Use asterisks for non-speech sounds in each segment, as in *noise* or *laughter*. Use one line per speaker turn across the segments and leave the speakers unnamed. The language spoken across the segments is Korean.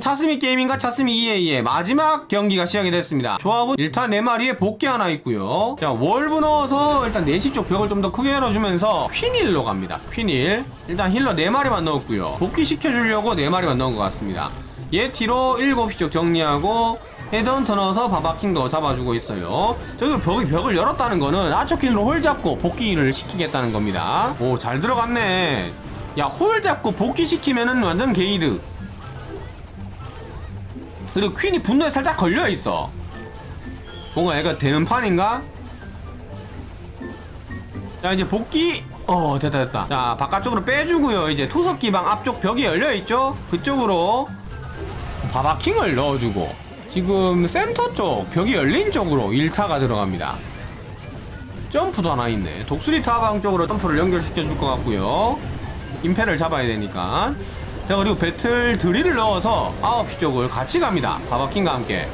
차스미 게이밍과 차스미 EA의 마지막 경기가 시작이 됐습니다. 조합은 일단 4마리에 복귀 하나 있고요. 자, 월브 넣어서 일단 4시 쪽 벽을 좀 더 크게 열어주면서 퀸힐로 갑니다. 퀸힐. 일단 힐러 4마리만 넣었고요. 복귀 시켜주려고 4마리만 넣은 것 같습니다. 얘 뒤로 7시 쪽 정리하고 헤드헌터 넣어서 바바킹도 잡아주고 있어요. 저기 벽이 벽을 열었다는 거는 아초킬로 홀 잡고 복귀를 시키겠다는 겁니다. 오, 잘 들어갔네. 야, 홀 잡고 복귀 시키면은 완전 게이드. 그리고 퀸이 분노에 살짝 걸려 있어. 뭔가 얘가 되는 판인가? 자 이제 복귀. 어 됐다 됐다. 자 바깥쪽으로 빼주고요. 이제 투석 기방 앞쪽 벽이 열려 있죠. 그쪽으로 바바킹을 넣어주고 지금 센터 쪽 벽이 열린 쪽으로 일타가 들어갑니다. 점프도 하나 있네. 독수리 타방 쪽으로 점프를 연결시켜 줄 것 같고요. 임페를 잡아야 되니까. 자 그리고 배틀 드릴을 넣어서 9시 쪽을 같이 갑니다. 바바킹과 함께.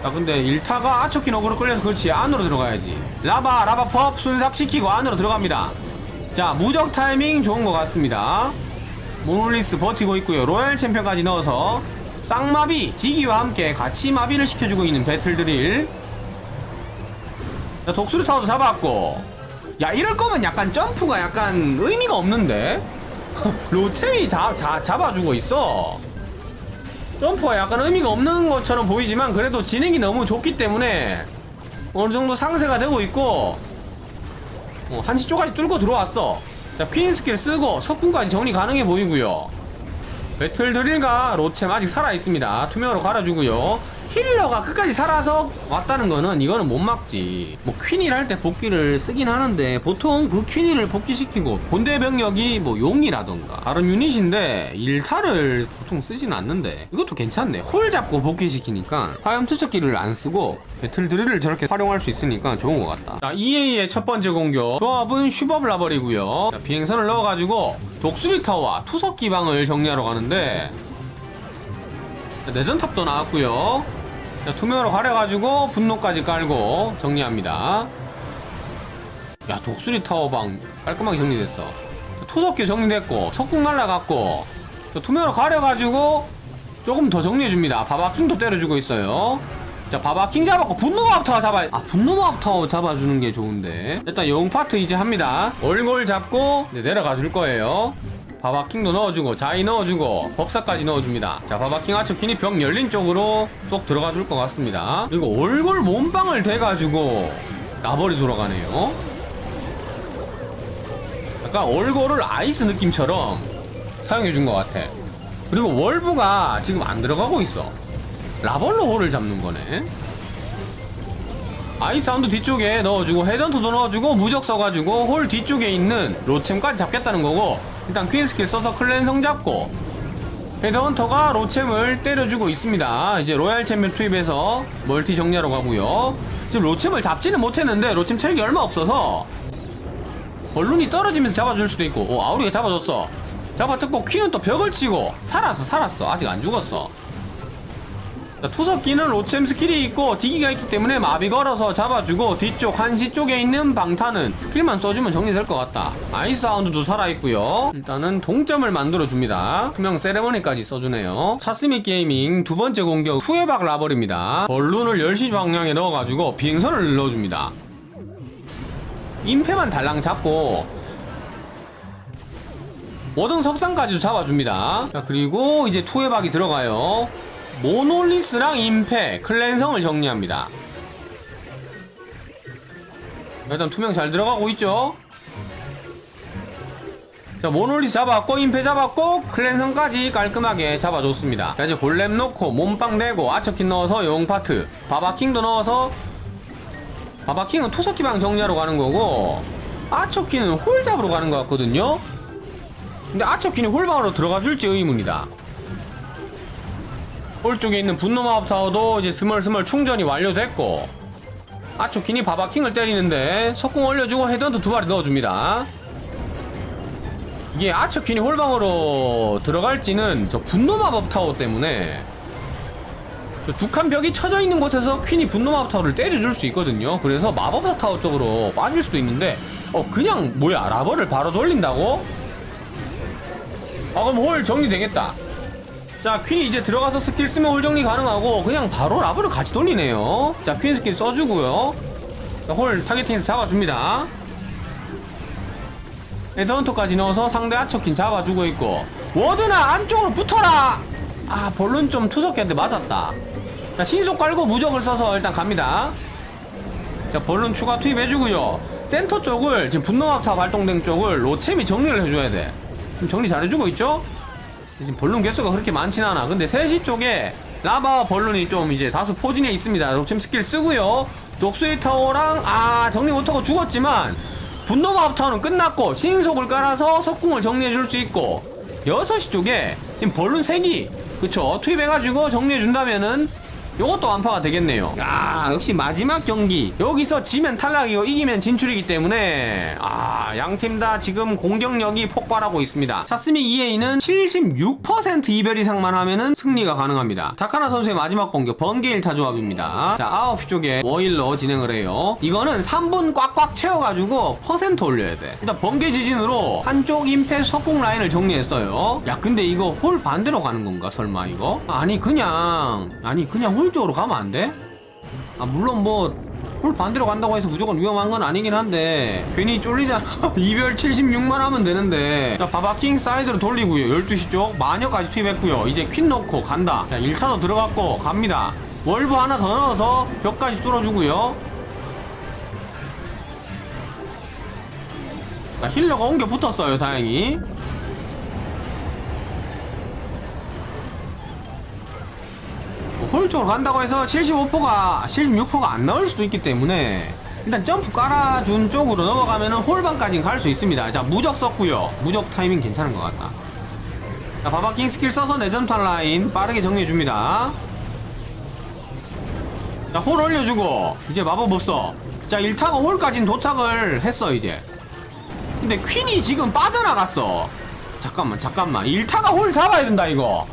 자 근데 일타가 아초키 너그로 끌려서 그렇지 안으로 들어가야지. 라바 라바 펍 순삭시키고 안으로 들어갑니다. 자 무적 타이밍 좋은 것 같습니다. 모놀리스 버티고 있고요. 로얄 챔피언까지 넣어서 쌍마비 디기와 함께 같이 마비를 시켜주고 있는 배틀 드릴. 자 독수리 타워도 잡았고 야 이럴 거면 약간 점프가 약간 의미가 없는데 *laughs* 로체이 다 자, 잡아주고 있어. 점프가 약간 의미가 없는 것처럼 보이지만 그래도 진행이 너무 좋기 때문에 어느 정도 상세가 되고 있고 어, 한시 쪽까지 뚫고 들어왔어. 자 퀸 스킬 쓰고 석궁까지 정리 가능해 보이고요. 배틀 드릴과 로챔 아직 살아있습니다. 투명으로 갈아주고요 힐러가 끝까지 살아서 왔다는 거는 이거는 못 막지. 뭐 퀸일 할 때 복귀를 쓰긴 하는데 보통 그 퀸일을 복귀시키고 본대 병력이 뭐 용이라던가 다른 유닛인데 일타를 보통 쓰진 않는데 이것도 괜찮네. 홀 잡고 복귀시키니까 화염 투척기를 안 쓰고 배틀 드릴을 저렇게 활용할 수 있으니까 좋은 것 같다. 자 EA의 첫 번째 공격. 조합은 슈법 라버리고요. 자, 비행선을 넣어가지고 독수리 타워와 투석 기방을 정리하러 가는데 자, 내전탑도 나왔고요 자, 투명으로 가려가지고 분노까지 깔고 정리합니다. 야 독수리 타워방 깔끔하게 정리됐어. 자, 투석기 정리됐고 석궁 날라갔고 자, 투명으로 가려가지고 조금 더 정리해줍니다. 바바킹도 때려주고 있어요. 자 바바킹 잡았고 분노마법 타워 잡아 아 분노마법 타워 잡아주는 게 좋은데. 일단 영 파트 이제 합니다. 얼굴 잡고 네, 내려가 줄 거예요 바바킹도 넣어주고 자이 넣어주고 법사까지 넣어줍니다. 자 바바킹 아츠킨이 벽 열린 쪽으로 쏙 들어가 줄 것 같습니다. 그리고 얼굴 몸빵을 대가지고 나버리 돌아가네요. 약간 얼굴을 아이스 느낌처럼 사용해 준 것 같아. 그리고 월브가 지금 안 들어가고 있어. 라벌로 홀을 잡는 거네. 아이사운드 뒤쪽에 넣어주고 헤던트도 넣어주고 무적 써가지고 홀 뒤쪽에 있는 로챔까지 잡겠다는 거고 일단 퀸 스킬 써서 클랜성 잡고 헤드헌터가 로챔을 때려주고 있습니다. 이제 로얄 챔을 투입해서 멀티 정리하러 가고요. 지금 로챔을 잡지는 못했는데 로챔 체력이 얼마 없어서 벌룬이 떨어지면서 잡아줄 수도 있고. 오 아우리가 잡아줬어. 잡아줬고 퀸은 또 벽을 치고 살았어 살았어. 아직 안 죽었어 자, 투석기는 로챔 스킬이 있고 디기가 있기 때문에 마비 걸어서 잡아주고 뒤쪽 한시 쪽에 있는 방탄은 스킬만 써주면 정리될 것 같다. 아이스 사운드도 살아있고요. 일단은 동점을 만들어줍니다. 투명 세레머니까지 써주네요. 차스미 게이밍 두 번째 공격 후에박 라벌입니다. 벌룬을 10시 방향에 넣어가지고 비행선을 넣어줍니다. 임페만 달랑 잡고 워든 석상까지도 잡아줍니다. 자 그리고 이제 투에박이 들어가요 모놀리스랑 임페, 클랜성을 정리합니다. 일단 투명 잘 들어가고 있죠? 자, 모놀리스 잡았고, 임페 잡았고, 클랜성까지 깔끔하게 잡아줬습니다. 자, 이제 골렘 넣고, 몸빵 내고, 아처킨 넣어서 용 파트, 바바킹도 넣어서, 바바킹은 투석기방 정리하러 가는 거고, 아처킨은 홀 잡으러 가는 것 같거든요? 근데 아처킨이 홀방으로 들어가 줄지 의문이다. 홀 쪽에 있는 분노마법 타워도 이제 스멀스멀 충전이 완료됐고 아초킨이 바바킹을 때리는데 석궁 올려주고 헤드헌트 두 마리 넣어줍니다. 이게 아초킨이 홀방으로 들어갈지는 저 분노마법 타워 때문에 저두칸 벽이 쳐져 있는 곳에서 퀸이 분노마법 타워를 때려줄 수 있거든요. 그래서 마법사 타워 쪽으로 빠질 수도 있는데 어 그냥 뭐야 라버를 바로 돌린다고? 아 그럼 홀 정리되겠다 자 퀸이 이제 들어가서 스킬 쓰면 홀 정리 가능하고 그냥 바로 라브를 같이 돌리네요. 자 퀸 스킬 써주고요. 자, 홀 타겟팅에서 잡아줍니다. 헤드헌터까지 넣어서 상대 아처킨 잡아주고 있고 워드나 안쪽으로 붙어라! 아 볼론 좀 투석기한테 맞았다. 자 신속 깔고 무적을 써서 일단 갑니다. 자 볼론 추가 투입해주고요. 센터 쪽을 지금 분노합타 발동된 쪽을 로챔이 정리를 해줘야 돼. 지금 정리 잘해주고 있죠 지금 볼론 개수가 그렇게 많진 않아. 근데 3시 쪽에 라바와 볼론이 좀 이제 다수 포진해 있습니다. 로챔 스킬 쓰고요. 독수리 타워랑 아 정리 못하고 죽었지만 분노마법 타워는 끝났고 신속을 깔아서 석궁을 정리해 줄 수 있고 6시 쪽에 지금 볼론 3기 그쵸 투입해가지고 정리해 준다면은 요것도 완파가 되겠네요. 아, 역시 마지막 경기. 여기서 지면 탈락이고 이기면 진출이기 때문에 아, 양팀 다 지금 공격력이 폭발하고 있습니다. 차스미 EA는 76% 이별 이상만 하면은 승리가 가능합니다. 타카나 선수의 마지막 공격 번개 1타 조합입니다. 자, 9시 쪽에 워일러 진행을 해요. 이거는 3분 꽉꽉 채워가지고 퍼센트 올려야 돼. 일단 번개 지진으로 한쪽 임페 석궁 라인을 정리했어요. 야, 근데 이거 홀 반대로 가는 건가, 설마 이거? 아니, 그냥, 아니, 그냥 홀 쪽으로 가면 안 돼? 아, 물론 뭐, 홀 반대로 간다고 해서 무조건 위험한 건 아니긴 한데, 괜히 쫄리잖아. *laughs* 이별 76만 하면 되는데. 자, 바바킹 사이드로 돌리고요. 12시 쪽, 마녀까지 투입했고요. 이제 퀸 넣고 간다. 자, 1타도 들어갔고, 갑니다. 월브 하나 더 넣어서 벽까지 뚫어주고요. 자, 힐러가 옮겨 붙었어요, 다행히. 홀 쪽으로 간다고 해서 75%가 76%가 안 나올 수도 있기 때문에 일단 점프 깔아준 쪽으로 넘어가면은 홀반까지 갈 수 있습니다. 자 무적 썼고요. 무적 타이밍 괜찮은 것 같다. 자 바바킹 스킬 써서 내전탄 라인 빠르게 정리해 줍니다. 자홀 올려주고 이제 마법 없어. 자 1타가 홀까지는 도착을 했어 이제. 근데 퀸이 지금 빠져나갔어. 잠깐만 잠깐만 1타가 홀 잡아야 된다 이거.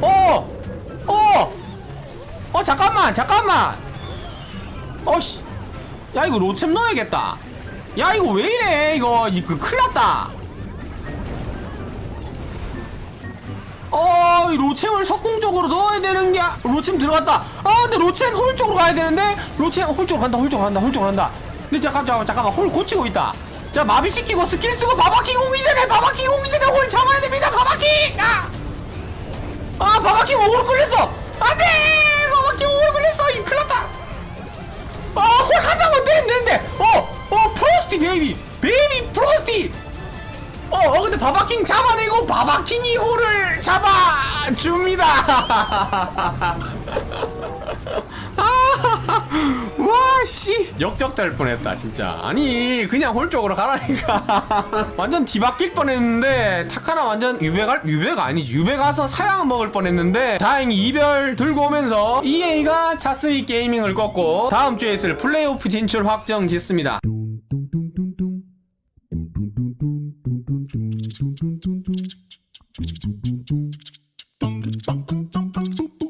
어! 어! 어 잠깐만 잠깐만. 어씨. 야 이거 로챔 넣어야겠다. 야 이거 왜 이래? 이거 이거 큰일났다. 어, 이 로챔을 석궁 쪽으로 넣어야 되는 게, 아- 로챔 들어갔다. 아, 근데 로챔 홀 쪽으로 가야 되는데, 로챔 홀 쪽으로 간다, 홀 쪽으로 간다, 홀 쪽으로 간다. 근데 잠깐, 잠깐, 잠깐만, 홀 고치고 있다. 자, 마비시키고 스킬 쓰고 바바킹 오기 전에, 바바킹 오기 전에 홀 잡아야 됩니다, 바바킹! 아! 아 바바킹 오로 끌렸어 아홀 한다고 되는데 되는데. 어 어 프로스티 베이비. 베이비 프로스티. 어, 어 근데 바바킹 잡아내고 바바킹이 홀을 잡아줍니다 *laughs* 와씨. 역적될 뻔했다 진짜. 아니 그냥 홀 쪽으로 가라니까. *laughs* 완전 뒤바뀔 뻔했는데 타카나 완전 유배가 유배가 아니지. 유배 가서 사양 먹을 뻔했는데 다행히 이별 들고 오면서 EA가 차스미 게이밍을 꺾고 다음 주에 있을 플레이오프 진출 확정 짓습니다